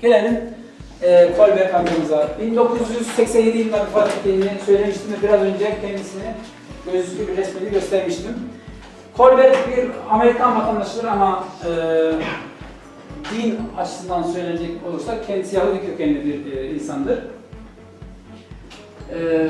Gelelim e, Kolberg amcamıza. 1987 yılında vefat ettiğini söylemiştim ve biraz önce kendisini gözlüklü bir resmini göstermiştim. Kolberg bir Amerikan vatandaşıdır ama e, din açısından söylenecek olursa kendisi Yahudi kökenli bir e, insandır. E,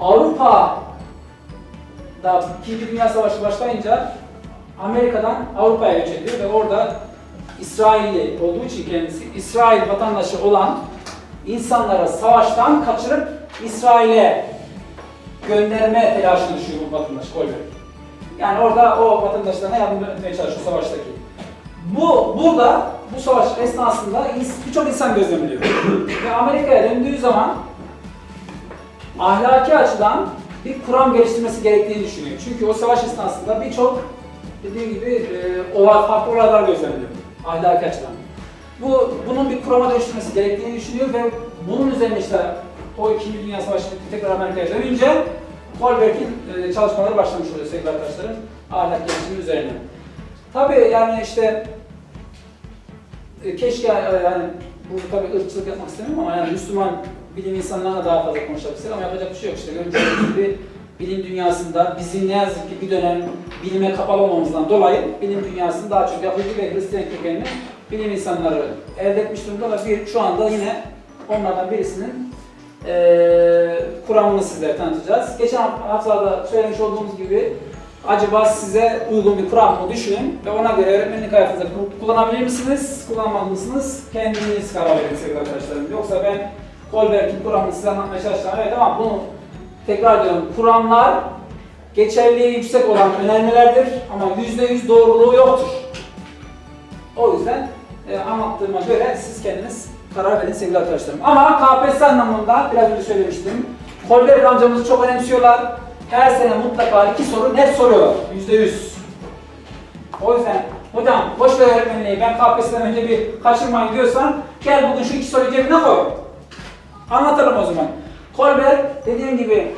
Avrupa'da İkinci Dünya Savaşı başlayınca Amerika'dan Avrupa'ya göç ediyor ve orada İsrailli olduğu için kendisi İsrail vatandaşı olan insanlara savaştan kaçırıp İsrail'e gönderme telaşını düşüyor bu vatandaş Kolberg. Yani orada o vatandaşlarına yardım etmeye çalışıyor savaştaki. Bu burada bu savaş esnasında birçok insan gözlemliyor. Ve Amerika'ya döndüğü zaman ahlaki açıdan bir kuram geliştirmesi gerektiğini düşünüyor. Çünkü o savaş esnasında birçok dediğim gibi e, olay, farklı olaylar gözlemliyor ahlaki açıdan. Bu, bunun bir kurama dönüştürmesi gerektiğini düşünüyor ve bunun üzerine işte o 2. Dünya Savaşı tekrar Amerika'ya dönünce Kolberg'in e, çalışmaları başlamış oluyor sevgili arkadaşlarım ahlak gelişimi üzerine. Tabii yani işte e, keşke e, yani bu tabii ırkçılık yapmak istemiyorum ama yani Müslüman bilim insanlarına daha fazla konuşabilsek ama yapacak bir şey yok işte olduğunuz gibi bilim dünyasında bizim ne yazık ki bir dönem bilime kapalı olmamızdan dolayı bilim dünyasında daha çok Yahudi ve Hristiyan kökenli bilim insanları elde etmiş durumda ve bir, şu anda yine onlardan birisinin eee kuramını sizlere tanıtacağız. Geçen haftada söylemiş olduğumuz gibi acaba size uygun bir kuram mı düşünün ve ona göre öğretmenlik hayatınızda ku- kullanabilir misiniz, kullanmaz mısınız? Kendiniz karar verin sevgili arkadaşlarım. Yoksa ben Kolberg'in kuramını size anlatmaya çalışacağım. Evet ama bunu tekrar ediyorum. Kuramlar geçerliği yüksek olan önermelerdir ama %100 doğruluğu yoktur. O yüzden e, anlattığıma göre siz kendiniz karar verin sevgili arkadaşlarım. Ama KPSS anlamında biraz önce söylemiştim. Kolberg amcamızı çok önemsiyorlar. Her sene mutlaka iki soru net soruyorlar. Yüzde yüz. O yüzden hocam boş ver öğretmenliği ben KPSS'den önce bir kaçırmayın diyorsan gel bugün şu iki soruyu cebine koy. Anlatalım o zaman. Kolberg dediğim gibi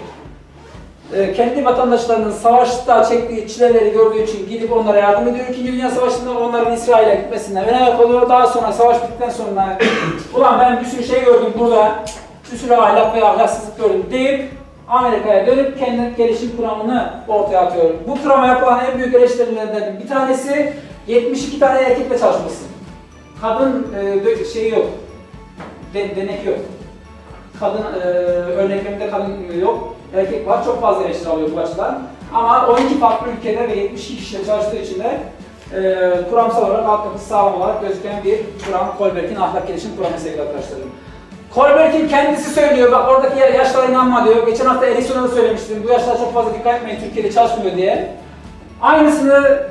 e, kendi vatandaşlarının savaşta çektiği çileleri gördüğü için gidip onlara yardım ediyor. İkinci Dünya Savaşı'nda onların İsrail'e gitmesinden öne ayak oluyor. Daha sonra savaş bittikten sonra ulan ben bir sürü şey gördüm burada, bir sürü ahlak ve ahlaksızlık gördüm deyip Amerika'ya dönüp kendi gelişim kuramını ortaya atıyor. Bu kurama yapılan en büyük eleştirilerden bir tanesi 72 tane erkekle çalışması. Kadın e, şeyi yok, de- denek yok kadın e, örneklerinde kadın yok, erkek var. Çok fazla eleştiri alıyor bu açıdan. Ama 12 farklı ülkede ve 72 kişiyle çalıştığı için de e, kuramsal olarak altyapısı sağlam olarak gözüken bir kuram Kolberg'in ahlak gelişim kuramı sevgili arkadaşlarım. Kolberg'in kendisi söylüyor, bak oradaki yaşlara inanma diyor. Geçen hafta Edison'a da söylemiştim, bu yaşlara çok fazla dikkat etmeyin, Türkiye'de çalışmıyor diye. Aynısını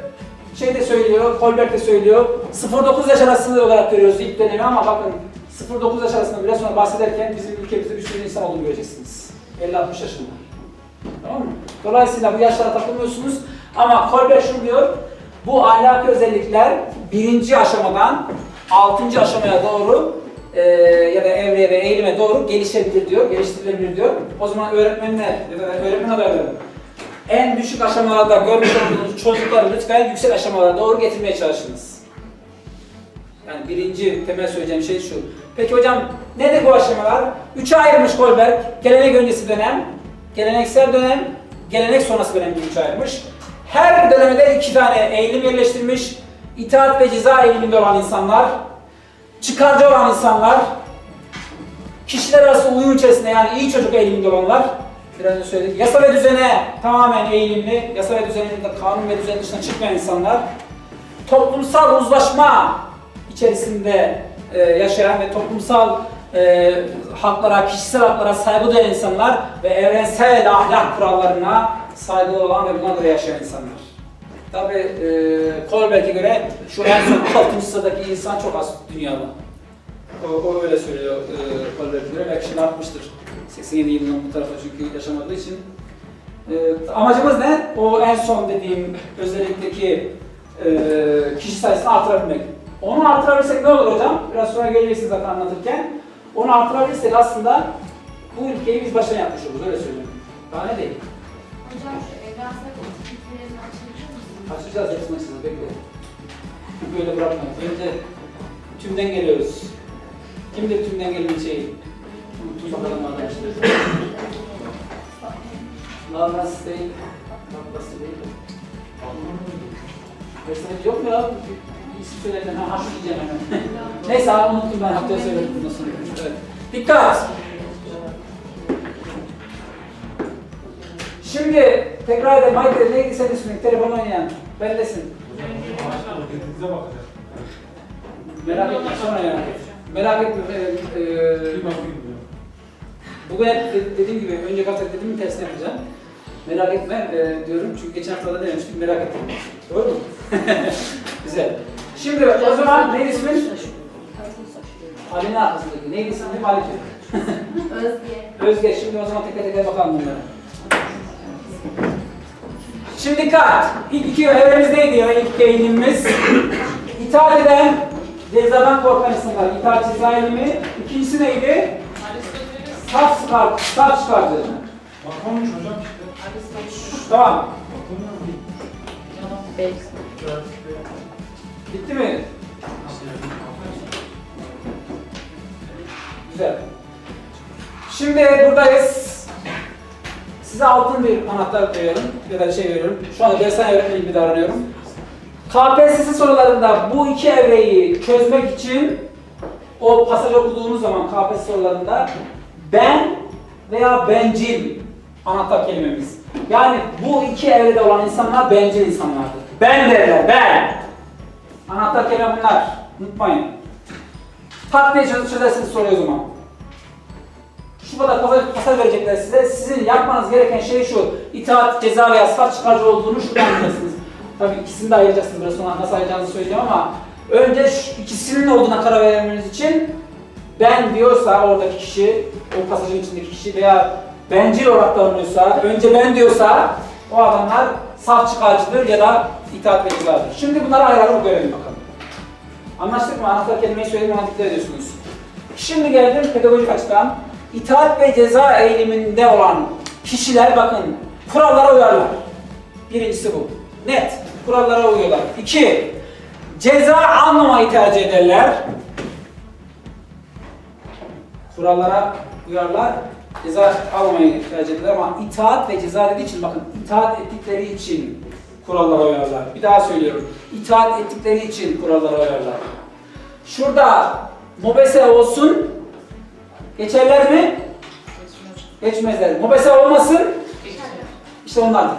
şey de söylüyor, Kolberg de söylüyor. 0-9 yaş arası olarak görüyoruz ilk dönemi ama bakın 0-9 yaş arasında biraz sonra bahsederken bizim ülkemizde bir sürü insan olduğunu göreceksiniz. 50-60 yaşında. Tamam mı? Dolayısıyla bu yaşlara takılmıyorsunuz. Ama Kolberg şunu diyor, bu ahlaki özellikler birinci aşamadan altıncı aşamaya doğru eee, ya da evreye ve eğilime doğru gelişebilir diyor, geliştirilebilir diyor. O zaman öğretmenler ya öğretmen adayları en düşük aşamalarda görmüş olduğunuz çocukları lütfen yüksek aşamalara doğru getirmeye çalışınız. Yani birinci temel söyleyeceğim şey şu. Peki hocam nedir bu aşamalar? Üçe ayırmış Kolberg. Gelenek öncesi dönem, geleneksel dönem, gelenek sonrası dönem diye üçe ayırmış. Her dönemde iki tane eğilim yerleştirmiş. İtaat ve ceza eğiliminde olan insanlar, çıkarcı olan insanlar, kişiler arası uyum içerisinde yani iyi çocuk eğiliminde olanlar, biraz önce söyledik. Yasa ve düzene tamamen eğilimli, yasa ve düzeninde kanun ve düzen dışına çıkmayan insanlar, toplumsal uzlaşma içerisinde e, yaşayan ve toplumsal e, haklara, kişisel haklara saygı duyan insanlar ve evrensel ahlak kurallarına saygılı olan ve buna göre yaşayan insanlar. Tabi e, Kolberg'e göre şu en son 6. sıradaki insan çok az dünyada. O, o öyle söylüyor e, Kolberg'e göre. Belki şimdi artmıştır. 87 yılından bu tarafa çünkü yaşamadığı için. E, amacımız ne? O en son dediğim özellikteki e, kişi sayısını artırabilmek. Onu artırabilirsek ne olur hocam? Biraz sonra göreceksiniz zaten anlatırken. Onu artırabilirsek aslında bu ülkeyi biz başına yapmış oluruz, öyle söyleyeyim. Daha ne değil? Hocam şu evrensel ilişkilerini açabilir misiniz? Açacağız hepsini açacağız, bekle. Böyle bırakmayız. Önce tümden geliyoruz. Kimdir tüm dengelinin şeyi? Unuttum bakalım arkadaşlar. Lanas değil. Lanas değil. Mesela yok mu ya? İsim söyledim. Ha, haşlı diyeceğim hemen. Neyse abi unuttum ben haftaya söyledim bundan sonra. Evet. Dikkat! Şimdi tekrar edelim. Haydi neydi senin ismin? Telefon oynayan. Bakacağız. Merak etme sonra ya. Merak etme. e, e, bugün hep de- dediğim gibi önce hafta dediğimin tersini yapacağım. Merak etme e, diyorum çünkü geçen hafta da dememiştik merak ettim. Doğru mu? Güzel. Şimdi o zaman neydi ismin? Ali'nin arkasındaki. Neydi ismin değil mi Ali'ciğim? Özge. Özge şimdi o zaman teker teker bakalım bunlara. Şimdi dikkat. İlk iki evremiz neydi ya? İlk eğilimimiz. İtaat eden cezadan korkan insanlar. İtaat ceza eğilimi. İkincisi neydi? Saf çıkar, saf çıkardı. Bakmamış hocam işte. Tamam. Bakılmıyor. Bitti mi? Güzel. Şimdi buradayız. Size altın bir anahtar veriyorum ya da şey veriyorum. Şu anda dershane öğretmeni gibi davranıyorum. KPSS sorularında bu iki evreyi çözmek için o pasaj okuduğunuz zaman KPSS sorularında ben veya bencil anahtar kelimemiz. Yani bu iki evrede olan insanlar bencil insanlardır. Ben derler, ben. Anahtar kelime bunlar. Unutmayın. Tak diye çöz çözersiniz soruyu o zaman. Şu kadar pasaj, verecekler size. Sizin yapmanız gereken şey şu. İtaat, ceza veya saf çıkarcı olduğunu şuradan anlayacaksınız. Tabii ikisini de ayıracaksınız. Biraz sonra nasıl ayıracağınızı söyleyeceğim ama önce şu ikisinin olduğuna karar vermeniz için ben diyorsa oradaki kişi, o pasajın içindeki kişi veya bencil olarak davranıyorsa, önce ben diyorsa o adamlar saf çıkarcıdır ya da itaat ve cezadır. Şimdi bunları ayıralım görelim bakalım. Anlaştık mı? Anahtar kelimeyi söyleyeyim ona dikkat ediyorsunuz. Şimdi geldim pedagojik açıdan. İtaat ve ceza eğiliminde olan kişiler bakın kurallara uyarlar. Birincisi bu. Net. Kurallara uyuyorlar. İki, ceza almamayı tercih ederler. Kurallara uyarlar. Ceza almamayı tercih ama itaat ve ceza dediği için bakın itaat ettikleri için kurallara uyarlar. Bir daha söylüyorum. İtaat ettikleri için kurallara uyarlar. Şurada mobese olsun geçerler mi? Geçmezler. Mobese olmasın işte onlar da.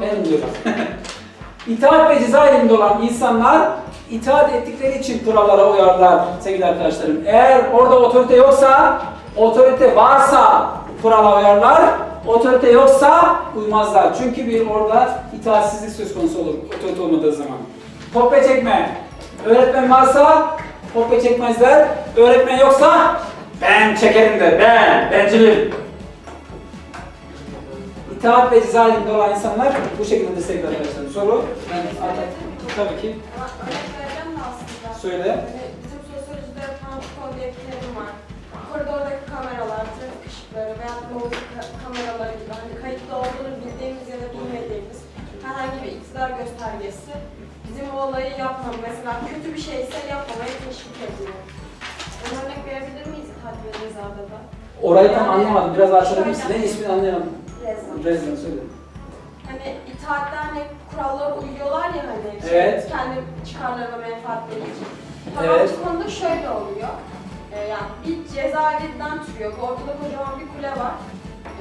Benim diyor bak. İtaat ve ceza elinde olan insanlar itaat ettikleri için kurallara uyarlar sevgili arkadaşlarım. Eğer orada otorite yoksa, otorite varsa kurala uyarlar, otorite yoksa uymazlar. Çünkü bir orada itaatsizlik söz konusu olur otorite olmadığı zaman. Kopya çekme. Öğretmen varsa kopya çekmezler. Öğretmen yoksa ben çekerim der. Ben, bencilim. İtaat ve ceza elinde olan insanlar bu şekilde sevgili arkadaşlar. Soru? Ben artık tabii ki Örnek vereceğim de aslında. söyle. Hani bizim sosyolojide bir terim var. Koridordaki kameralar, trafik ışıkları veya mobil ka- kameraları gibi hani kayıtlı olduğunu bildiğimiz ya da bilmediğimiz herhangi bir iktidar göstergesi bizim o olayı yapmam, mesela kötü bir şeyse yapmamaya teşvik ediyor. Bir örnek verebilir miyiz itaat ve cezada da? Orayı tam anlamadım. Biraz açabilir misin? Ne ismini anlayamadım. Reza. Rezdan söyle. Hani itaatte hani kurallara uyuyorlar ya hani Evet. kendi çıkarları ve menfaatleri için. Evet. Tamam konuda şöyle oluyor. Ee, yani bir cezaevinden türüyor. Ortada kocaman bir kule var.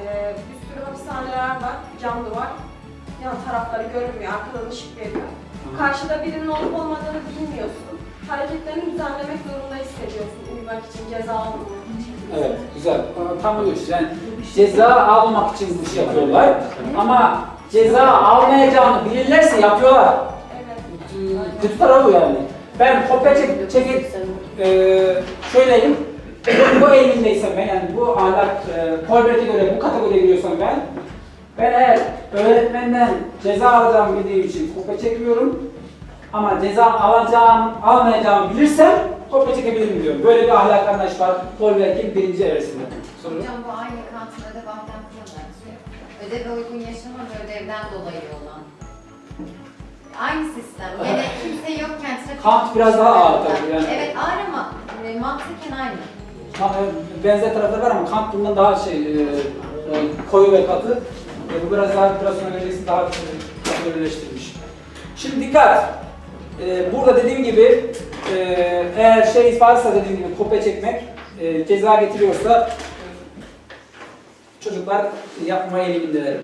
Ee, bir sürü hapishaneler var. Cam duvar. Yan tarafları görünmüyor. Arkadan ışık veriyor. Karşıda birinin olup olmadığını bilmiyorsun. Hareketlerini düzenlemek zorunda hissediyorsun uyumak için, ceza almamak için. Evet, güzel. Tam bu iş. Yani ceza almak için bu işi yapıyorlar. Ama ceza almayacağını bilirlerse yapıyorlar. Evet. Kötü tarafı yani. Ben kopya çek, çekip e, söyleyeyim. bu eğilimdeysem ben yani bu ahlak e, Colbert'e göre bu kategoriye giriyorsam ben ben eğer öğretmenden ceza alacağımı bildiğim için kopya çekmiyorum. Ama ceza alacağım, almayacağımı bilirsem kopya çekebilirim diyorum. Böyle bir ahlak anlayış var Colbert'in birinci evresinde. Soru? Hocam bu aynı Kant'ın ödev benziyor. Ödeve uygun yaşama ve ödevden dolayı olan. Aynı sistem. Yani kimse yokken trafik... Kant biraz daha ağır tabii yani. Evet ağır ama e, mantıken aynı. Ha, e, Benzer tarafları var ama Kant bundan daha şey e, e, koyu ve katı. E, bu biraz daha biraz sonra göreceksin daha kategorileştirilmiş. Şimdi dikkat. E, burada dediğim gibi e, eğer şey varsa dediğim gibi kopya çekmek e, ceza getiriyorsa çocuklar yapmaya eğilimindeler.